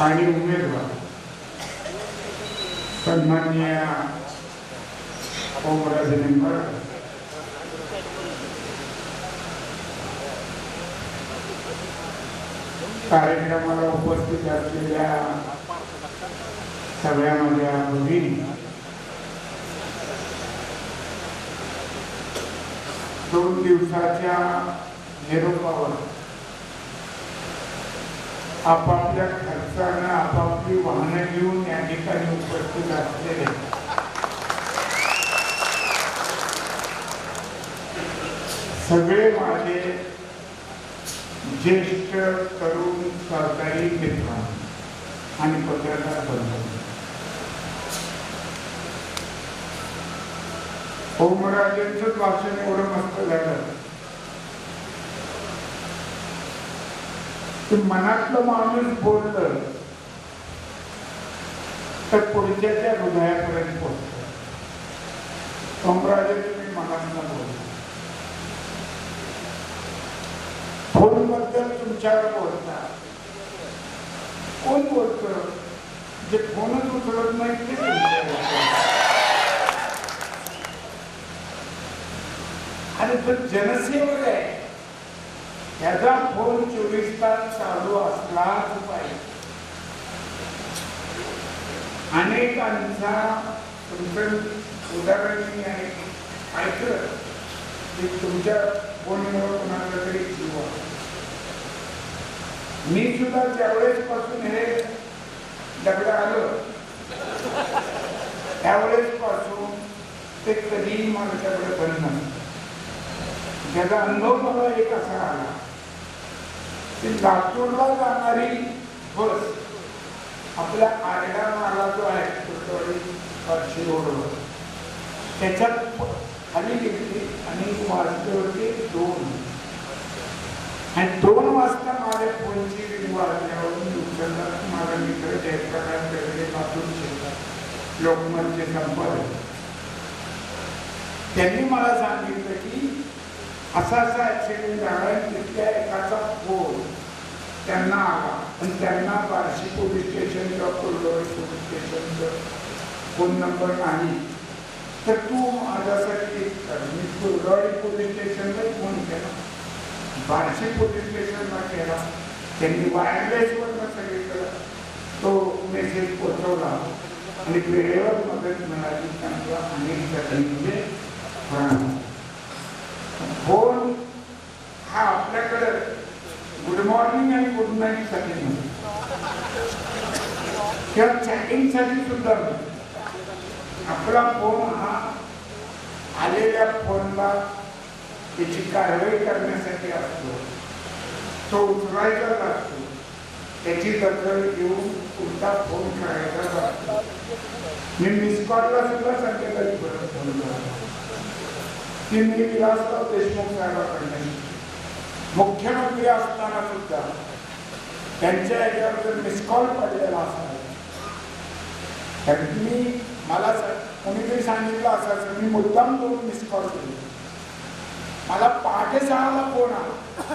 आणि उमेदवार. सन्माननीय ओमराजे निंबाळकर कार्यक्रमाला उपस्थित असलेल्या सगळ्या माझ्या भगिनी दोन दिवसाच्या निरोपावर. आपापल्या खर्चानं आपापली वाहनं घेऊन या ठिकाणी उपस्थित असलेले. सगळे माझे ज्येष्ठ तरुण सहकारी मित्र आणि पत्रकार बंधू. ओमराजेंचं भाषण एवढं मस्त झालं. की मनातलं माणूस बोललं तर पुढच्याच्या हृदयापर्यंत पोहोचत. ओमराजे तुम्ही मनातलं बोलला फोनबद्दल तुमच्यावर बोलता. कोण बोलत? जे फोनच उचलत नाही ते तुमच्यावर आणि तो जनसेवक आहे. त्याचा फोन चोवीस तास चालू असलाच पाहिजे. अनेकांचा तुमचं उदाहरण मी ऐकलं की तुमच्या फोनवर कोणाचा तरी जीव आहे. मी सुद्धा ज्यावेळेस पासून हे दगड आलं. त्यावेळेस पासून ते कधीही माझ्याकडे बंद नाही त्याचा अनुभव मला एक असा आला. की लातूरला जाणारी बस आपल्या आरडा माला जो आहे रोडवर त्याच्यात खाली घेतली आणि वाजल्यावरती दोन. आणि दोन वाजता माझ्या फोनची रिंग वाजल्यावरून दुसऱ्यांदा माझा मित्र जयप्रकाश बेगडे लातूर शेतात लोकमतचे संपादक. त्यांनी मला सांगितलं की असा असा ऍक्सिडेंट झाला तिथल्या एकाचा फोन त्यांना आला. आणि त्यांना बार्शी पोलीस स्टेशन किंवा कुलगोरी पोलीस स्टेशनचा फोन नंबर नाही. तर तू माझ्यासाठी कर मी कुलगोरी पोलीस स्टेशनला फोन केला. बार्शी पोलीस स्टेशनला केला. त्यांनी वायरलेसवरनं सगळीकडं तो मेसेज पोचवला. आणि वेळेवर मदत मिळाली. त्यांना अनेक जणांचे प्राण फोन हा आपल्याकडे गुड मॉर्निंग आणि गुड नाईटसाठी किंवा चॅटिंगसाठी सुद्धा आपला फोन हा आलेल्या फोनला त्याची कारवाई करण्यासाठी असतो. तो उचलायचा लागतो. त्याची दखल घेऊन पुढचा फोन करायचा लागतो. मी मिस कॉलला सुद्धा संकेताची परत फोन करतो विलासराव देशमुख साहेबांकडे मुख्यमंत्री असताना सुद्धा त्यांच्या याच्यावर जर मिस कॉल पडलेला असायचा मी मला स- कोणीतरी सांगितलं असायचं मी मुद्दाम करून मिस कॉल केली मला पहाटे सहाला फोन आला?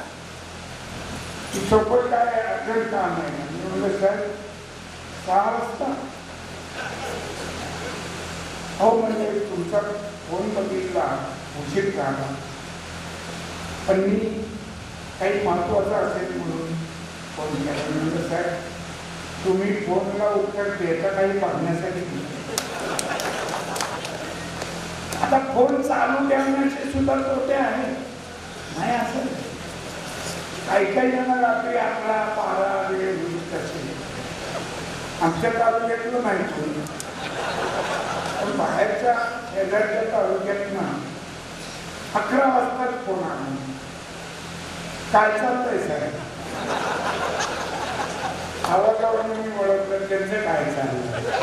की काय अर्जंट काम नाही? मी म्हणलं सहा वाजता. हो म्हणजे तुमचा फोन बघितला उशीर राहणार पण मी काही महत्वाचं असेल म्हणून फोन केला म्हणजे साहेब तुम्ही फोनला उत्तर देता काही पाहण्यासाठी आता फोन चालू ठेवण्याचे सुद्धा तोटे आहे नाही असं काही काही जण रात्री अकरा बारा वेळ होईल तसे. आमच्या तालुक्यातलं माहिती पण बाहेरच्या शेजारच्या तालुक्यात ना अकरा वाजताच फोन आला. काय चाललंय साहेब आवाजावरून मी ओळखलं त्यांचं काय चाललं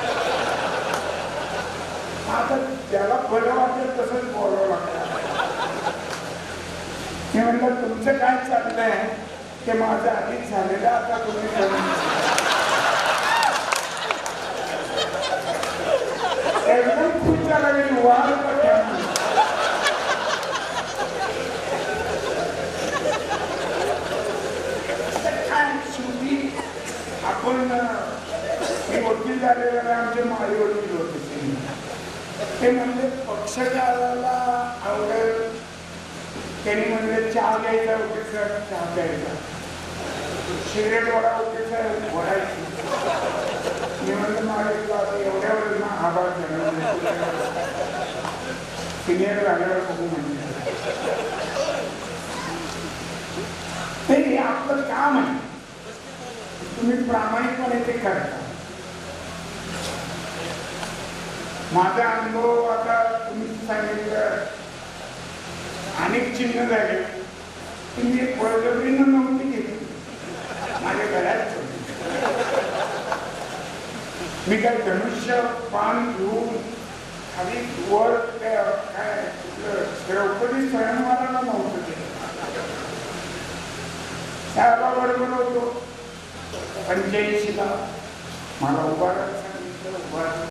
आता त्याला बरं वाटेल तसंच बोलावं लागतं. मी म्हणलं तुमचं काय चाललंय? ते माझं आधीच झालेलं आता तुम्ही करून एकदम खुश झाला की वाढ झालेले आमचे माळी वडील होते. ते. म्हणजे पक्षकाराला आवडेल त्यांनी म्हणजे चहा घ्यायचा होते सर चहा प्यायचा. सिगरेट वडा होते सर वडायची मी म्हणलं माझ्या आता एवढ्या वेळेस ना आभार सिनियर झाल्यावर बघू म्हणजे ते हे आपलं काम आहे. तुम्ही प्रामाणिकपणे ते करता. माझा अनुभव आता तुम्ही सांगितलं. अनेक चिन्ह झाले. तुम्ही मी बळजबरीनं नव्हती घेतली माझ्या घरात मी काय धनुष्य पान घेऊन खाली वर काय द्रौपदी स्वयंवराला नव्हतं ते साहेबाबरोबर होतो. पंच्याऐंशीला. मला उभारायला सांगितलं उभारा